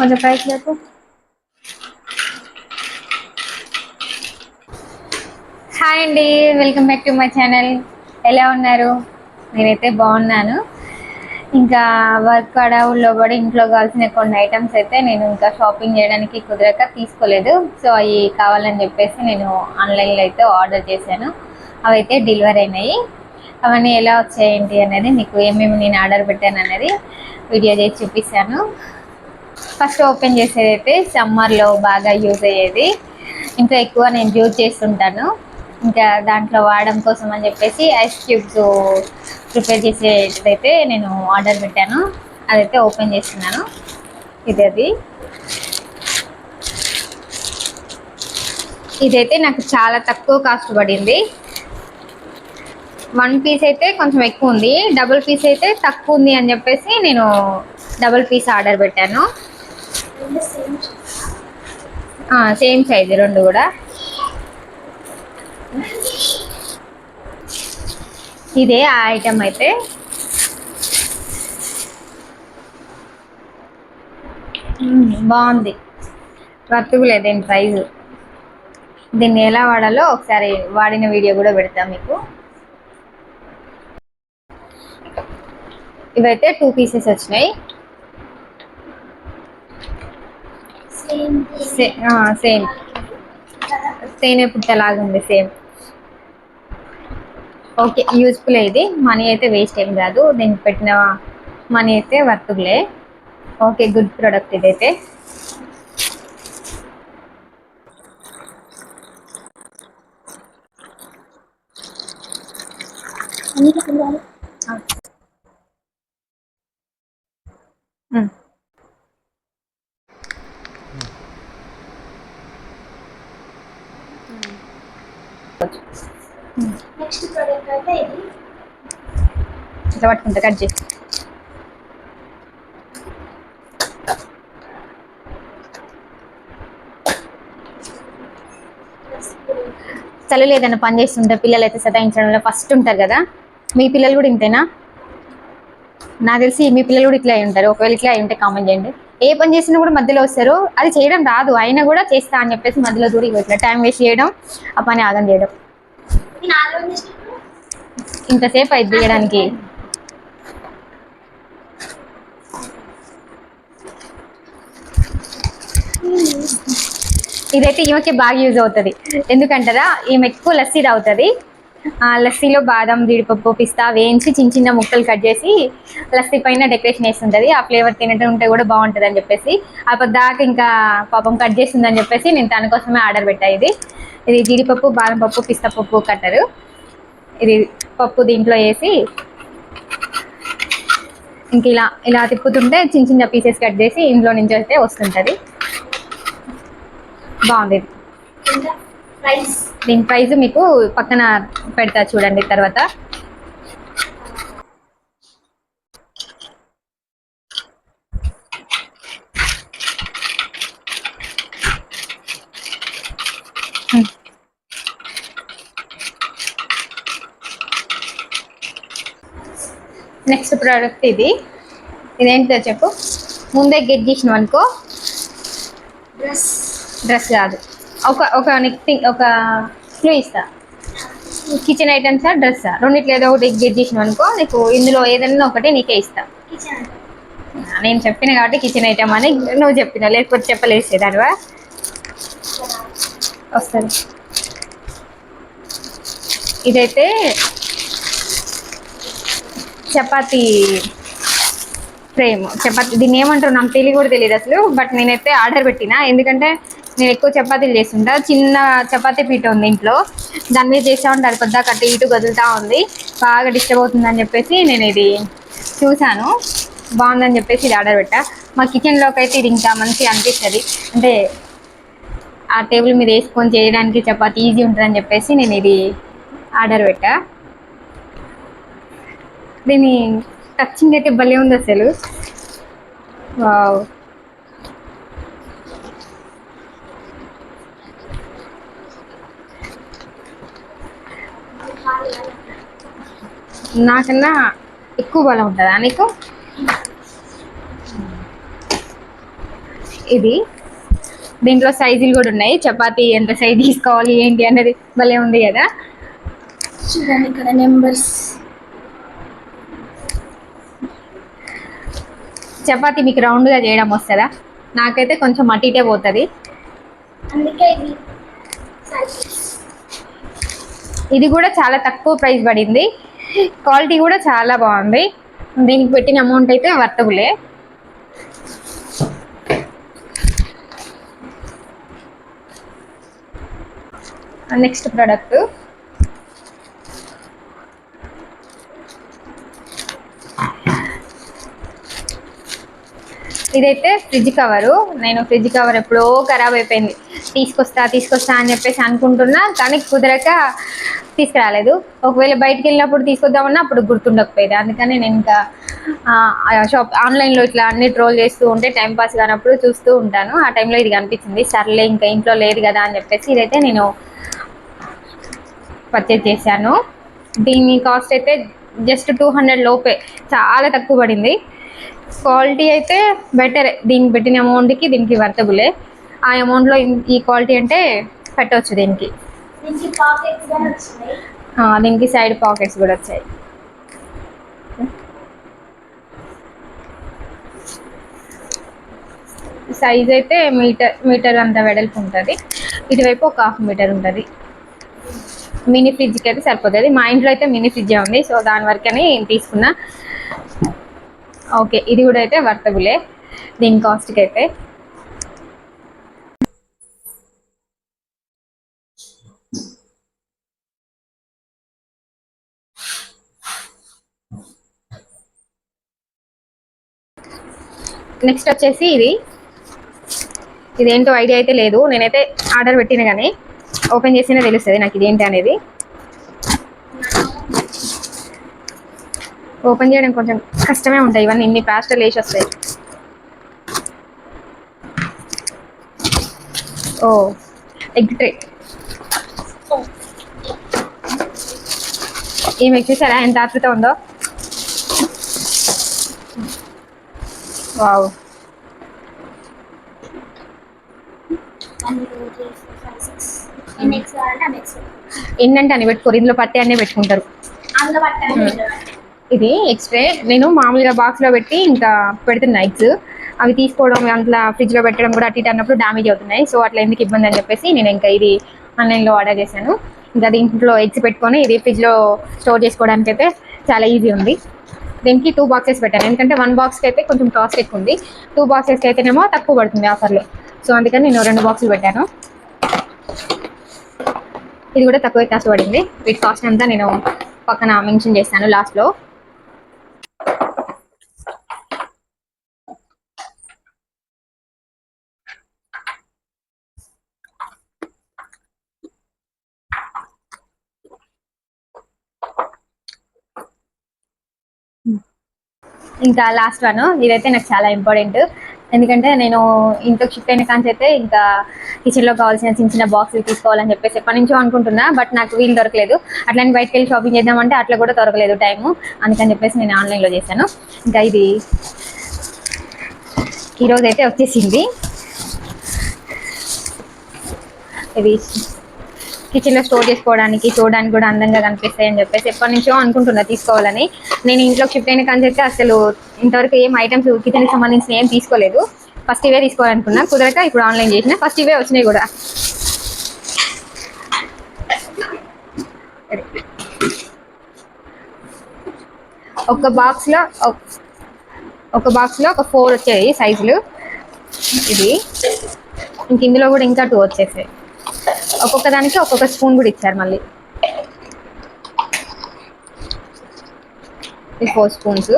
కొంచెం ప్రైస్ చెప్పు హాయ్ అండి welcome back to my channel ఎలా ఉన్నారు? నేనైతే బాగున్నాను. ఇంకా వర్క్ అడవుల్లో కూడా ఇంట్లో కావాల్సిన కొన్ని ఐటమ్స్ అయితే నేను ఇంకా షాపింగ్ చేయడానికి కుదరక తీసుకోలేదు. సో అవి కావాలని చెప్పేసి నేను ఆన్లైన్లో అయితే ఆర్డర్ చేశాను. అవి అయితే డెలివరీ అయినాయి. అవన్నీ ఎలా వచ్చాయేంటి అనేది మీకు ఏమేమి నేను ఆర్డర్ పెట్టాను అనేది వీడియో చేసి చూపిస్తాను. ఫస్ట్ ఓపెన్ చేసేది అయితే సమ్మర్లో బాగా యూజ్ అయ్యేది. ఇంకా ఎక్కువ నేను యూజ్ చేస్తుంటాను. ఇంకా దాంట్లో వాడడం కోసం అని చెప్పేసి ఐస్ క్యూబ్స్ ప్రిపేర్ చేసేదైతే నేను ఆర్డర్ పెట్టాను. అదైతే ఓపెన్ చేస్తున్నాను. ఇది అది. ఇదైతే నాకు చాలా తక్కువ కాస్ట్ పడింది. వన్ పీస్ అయితే కొంచెం ఎక్కువ ఉంది. డబుల్ పీస్ అయితే తక్కువ ఉంది అని చెప్పేసి నేను డబుల్ పీస్ ఆర్డర్ పెట్టాను. సేమ్ సైజ్ రెండు కూడా. ఇదే ఆ ఐటమ్ అయితే. బాగుంది. వర్తుకులేదు దీని ప్రైజ్ దీన్ని ఎలా వాడాలో ఒకసారి వాడిన వీడియో కూడా పెడతా మీకు. ఇవైతే టూ పీసెస్ వచ్చినాయి సే- ఆ, సేమ్. తేనె పుట్టలాగా ఉంది సేమ్. ఓకే యూస్ఫుల్ ఇది. మనీ అయితే వేస్ట్ ఏం కాదు దీనికి పెట్టిన మనీ అయితే వర్తులే. ఓకే గుడ్ ప్రోడక్ట్ ఇదైతే. ఆ. నెక్స్ట్ ప్రోడక్ట్ అయితే ఇది ఇట్లా పట్టుకుంటా కట్ చేసి చలి ఏదైనా పని చేస్తుంటే పిల్లలు అయితే సతాయించడంలో ఫస్ట్ ఉంటారు కదా. మీ పిల్లలు కూడా ఇంతేనా? నాకు తెలిసి మీ పిల్లలు కూడా ఇట్లా అయి ఉంటారు. ఒకవేళ ఇట్లా అయి ఉంటే కామెంట్ చేయండి. ఏ పని చేసినా కూడా మధ్యలో వస్తారు. అది చేయడం రాదు. అయినా కూడా చేస్తా అని చెప్పేసి మధ్యలో దూరికి ఇట్లా టైం వేస్ట్ చేయడం ఆ పని ఆగం చేయడం. ఇంతసేపు అయితే తీయడానికి. ఇదైతే ఈమెకి బాగా యూజ్ అవుతుంది. ఎందుకంటారా ఈమె ఎక్కువ లస్సీ తాగుతుంది. లస్సీలో బాదం జీడిపప్పు పిస్తా వేయించి చిన్న చిన్న ముక్కలు కట్ చేసి లస్సీ పైన డెకరేషన్ వేస్తుంటుంది ఆ ఫ్లేవర్ తినటం ఉంటే కూడా బాగుంటుంది అని చెప్పేసి ఆ దాకా ఇంకా పాపం కట్ చేసిందని చెప్పేసి నేను తన కోసమే ఆర్డర్ పెట్టా ఇది. ఇది జీడిపప్పు బాదం పప్పు పిస్తా పప్పు కట్టరు. ఇది పప్పు దీంట్లో వేసి ఇంక ఇలా ఇలా తిప్పుతుంటే చిన్న చిన్న పీసెస్ కట్ చేసి ఇందులో నుంచి అయితే వస్తుంటుంది. బాగుంది. ఇది. దీని ప్రైస్ మీకు పక్కన పెడతా చూడండి తర్వాత. నెక్స్ట్ ప్రోడక్ట్ ఇది. ఇదేంటో చెప్పు. ముందే గెట్ చేసినాం అనుకో. డ్రెస్ డ్రెస్ కాదు. ఒక ఒక నీకు థింగ్ ఒక క్లూ ఇస్తా. కిచెన్ ఐటమ్సా డ్రెస్సా రెండిట్లో ఏదో ఒకటి గెట్ చేసినావు అనుకో నీకు ఇందులో ఏదైనా ఒకటి నీకే ఇస్తా. నేను చెప్పిన కాబట్టి కిచెన్ ఐటమ్ అని నువ్వు చెప్పిన లేకపోతే చెప్పలేసేదానివా? వస్తుంది ఇదైతే చపాతీ ఫ్రేమ్. చపాతీ దీన్ని ఏమంటారు నాకు తెలియ కూడా తెలియదు అసలు బట్ నేనైతే ఆర్డర్ పెట్టిన. ఎందుకంటే నేను ఎక్కువ చపాతీలు చేస్తుంటా. చిన్న చపాతీ పీట ఉంది ఇంట్లో. దాని మీద చేస్తూ ఉంటారు కొద్దిగా కట్టి ఇటు కదులుతూ ఉంది. బాగా డిస్టర్బ్ అవుతుందని చెప్పేసి నేను ఇది చూశాను. బాగుందని చెప్పేసి ఇది ఆర్డర్ పెట్టా. మా కిచెన్లోకి అయితే ఇది ఇంకా మంచిగా అనిపిస్తుంది. అంటే ఆ టేబుల్ మీద వేసుకొని చేయడానికి చపాతీ ఈజీ ఉంటుందని చెప్పేసి నేను ఇది ఆర్డర్ పెట్టా. దీని టచ్చింగ్ అయితే భలే ఉంది అసలు. వావ్. నాకన్నా ఎక్కువ బలం ఉంటుందా నీకు? ఇది. దీంట్లో సైజులు కూడా ఉన్నాయి. చపాతీ ఎంత సైజ్ తీసుకోవాలి ఏంటి అనేది భలే ఉంది కదా. చూడండి ఇక్కడ నెంబర్స్. చపాతీ మీకు రౌండ్గా చేయడం వస్తుందా? నాకైతే కొంచెం అటీటే పోతుంది. అందుకే ఇది. ఇది కూడా చాలా తక్కువ ప్రైస్ పడింది. క్వాలిటీ కూడా చాలా బాగుంది. దీనికి పెట్టిన అమౌంట్ అయితే వర్తబులే. Next product. ఇదైతే ఫ్రిడ్జ్ కవరు నేను ఫ్రిడ్జ్ కవర్ ఎప్పుడో ఖరాబ్ అయిపోయింది. తీసుకొస్తా తీసుకొస్తా అని చెప్పేసి అనుకుంటున్నా కానీ కుదరక తీసుకురాలేదు. ఒకవేళ బయటికి వెళ్ళినప్పుడు తీసుకొద్దామన్నా అప్పుడు గుర్తుండకపోయేది. అందుకని నేను ఇంకా షాప్ ఆన్లైన్లో ఇట్లా అన్ని ట్రోల్ చేస్తూ ఉంటే టైంపాస్ కానప్పుడు చూస్తూ ఉంటాను. ఆ టైంలో ఇది కనిపించింది సర్లే ఇంకా ఇంట్లో లేదు కదా అని చెప్పేసి ఇదైతే నేను పర్చేజ్ చేశాను. దీని కాస్ట్ అయితే జస్ట్ టూ హండ్రెడ్ లోపే. చాలా తక్కువ పడింది. క్వాలిటీ అయితే బెటర్. దీనికి పెట్టిన అమౌంట్కి దీనికి వర్తబులే. ఆ అమౌంట్లో ఈ క్వాలిటీ అంటే పెట్టవచ్చు దీనికి. దీనికి సైడ్ పాకెట్స్ కూడా వచ్చాయి. సైజ్ అయితే మీటర్ మీటర్ అంత వెడల్పు ఉంటుంది. ఇటువైపు ఒక హాఫ్ మీటర్ ఉంటుంది. మినీ ఫ్రిడ్జ్కి అయితే సరిపోతుంది. మా ఇంట్లో అయితే మినీ ఫ్రిడ్జే ఉంది. సో దాని వరకని తీసుకున్నా. ఓకే ఇది కూడా అయితే వర్తబులే. దీని కాస్ట్కి అయితే నెక్స్ట్ వచ్చేసి ఇది. ఇదేంటో ఐడియా అయితే లేదు. నేనైతే ఆర్డర్ పెట్టిన కానీ ఓపెన్ చేసినా తెలుస్తుంది నాకు ఇదేంటి అనేది. ఓపెన్ చేయడం కొంచెం కష్టమే ఉంటాయి. ఇవన్నీ ఇన్ని ప్లాస్టర్లు వేసి వస్తాయి ఓ ఎగ్ ట్రే. ఈమె చూసారా ఎంత ఆతృత ఉందో? Wow. One two three four five six ఎన్ని ఎక్స్ కావాలంటే అన్ని ఎక్స్ ఎన్నంటే అని పెట్టుకోరు. ఇందులో పట్టే అన్నీ పెట్టుకుంటారు. అందులో ఇది ఎక్స్ట్రే నేను మామూలుగా బాక్స్లో పెట్టి ఇంకా పెడుతున్న ఎగ్స్ అవి తీసుకోవడం అందులో ఫ్రిడ్జ్లో పెట్టడం కూడా అటు ఇటు అన్నప్పుడు డ్యామేజ్ అవుతున్నాయి. సో అట్లా ఎందుకు ఇబ్బంది అని చెప్పేసి నేను ఇంకా ఇది ఆన్లైన్లో ఆర్డర్ చేశాను. ఇంకా దీంట్లో ఎగ్స్ పెట్టుకొని ఇది ఫ్రిడ్జ్లో స్టోర్ చేసుకోవడానికి అయితే చాలా ఈజీ ఉంది. దీనికి టూ బాక్సెస్ పెట్టాను. ఎందుకంటే వన్ బాక్స్కి అయితే కొంచెం కాస్ట్ ఎక్కువ ఉంది. టూ బాక్సెస్కి అయితేనేమో తక్కువ పడుతుంది ఆఫర్లో సో అందుకని నేను రెండు బాక్సులు పెట్టాను. ఇది కూడా తక్కువ కాస్ట్ పడింది. వీటి కాస్ట్ అంతా నేను పక్కన మెన్షన్ చేస్తాను లాస్ట్లో ఇంకా లాస్ట్ వన్ ఇదైతే నాకు చాలా ఇంపార్టెంట్ ఎందుకంటే నేను ఇంట్లోకి షిఫ్ట్ అయిన కాంచి అయితే ఇంకా కిచెన్లో కావాల్సిన చిన్న చిన్న బాక్సులు తీసుకోవాలని చెప్పేసి ఎప్పటి నుంచో అనుకుంటున్నా బట్ నాకు వీలు దొరకలేదు. అట్లని బయటకు వెళ్ళి షాపింగ్ చేద్దామంటే అట్లా కూడా దొరకలేదు టైము అందుకని చెప్పేసి నేను ఆన్లైన్లో చేశాను. ఇంకా ఇది ఈరోజు అయితే వచ్చేసింది. ఇది కిచెన్లో స్టోర్ చేసుకోవడానికి చూడడానికి కూడా అందంగా కనిపిస్తాయి అని చెప్పేసి ఎప్పటి నుంచో అనుకుంటున్నా తీసుకోవాలని. నేను ఇంట్లో షిఫ్ట్ అయిన కానీ చెప్పి అసలు ఇంతవరకు ఏం ఐటమ్స్ కిచెన్కి సంబంధించిన ఏం తీసుకోలేదు. ఫస్ట్ ఇవే తీసుకోవాలనుకున్నా. కుదరక ఇప్పుడు ఆన్లైన్ చేసిన. ఫస్ట్ ఇవే వచ్చినాయి కూడా. ఒక బాక్స్లో ఒక బాక్స్లో ఒక ఫోర్ వచ్చాయి సైజులు ఇది. ఇంక ఇందులో కూడా ఇంకా టూ వచ్చేసాయి. ఒక్కొక్క దానికి ఒక్కొక్క స్పూన్ కూడా ఇచ్చారు మళ్ళీ. ఈ ఫోర్ స్పూన్స్.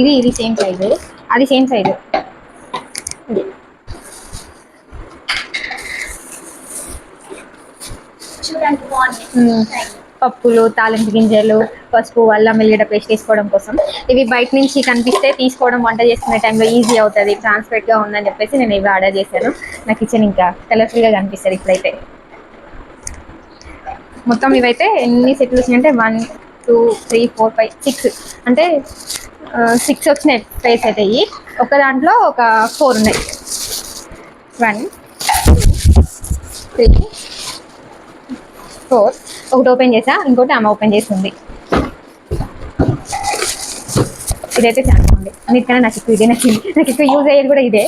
ఇది ఇది సేమ్ సైజు అది సేమ్ సైజు ఇది మ్మ్. పప్పులు తాలింపు గింజలు పసుపు అల్లం వెల్లిగడ్డ పేస్ట్ వేసుకోవడం కోసం. ఇవి బయట నుంచి కనిపిస్తే తీసుకోవడం వంట చేసుకునే టైంలో ఈజీ అవుతుంది. ట్రాన్స్పరెంట్గా ఉందని చెప్పేసి నేను ఇవి ఆర్డర్ చేశాను. నా కిచెన్ ఇంకా కలర్ఫుల్గా కనిపిస్తుంది ఇప్పుడైతే. మొత్తం ఇవైతే ఎన్ని సెట్లు వచ్చినాయంటే one two three four five six. అంటే సిక్స్ వచ్చినాయి ప్లేస్ అయితే ఇవి. ఒక దాంట్లో ఒక ఫోర్ ఉన్నాయి. One three four. ఒకటి ఓపెన్ చేసా ఇంకోటి ఆమె ఓపెన్ చేసింది. ఇదైతే చాలా బాగుంది. అన్నిటికన్నా నాకు ఎక్కువ ఇదే నచ్చింది. నాకు ఎక్కువ యూజ్ అయ్యేది కూడా ఇదే.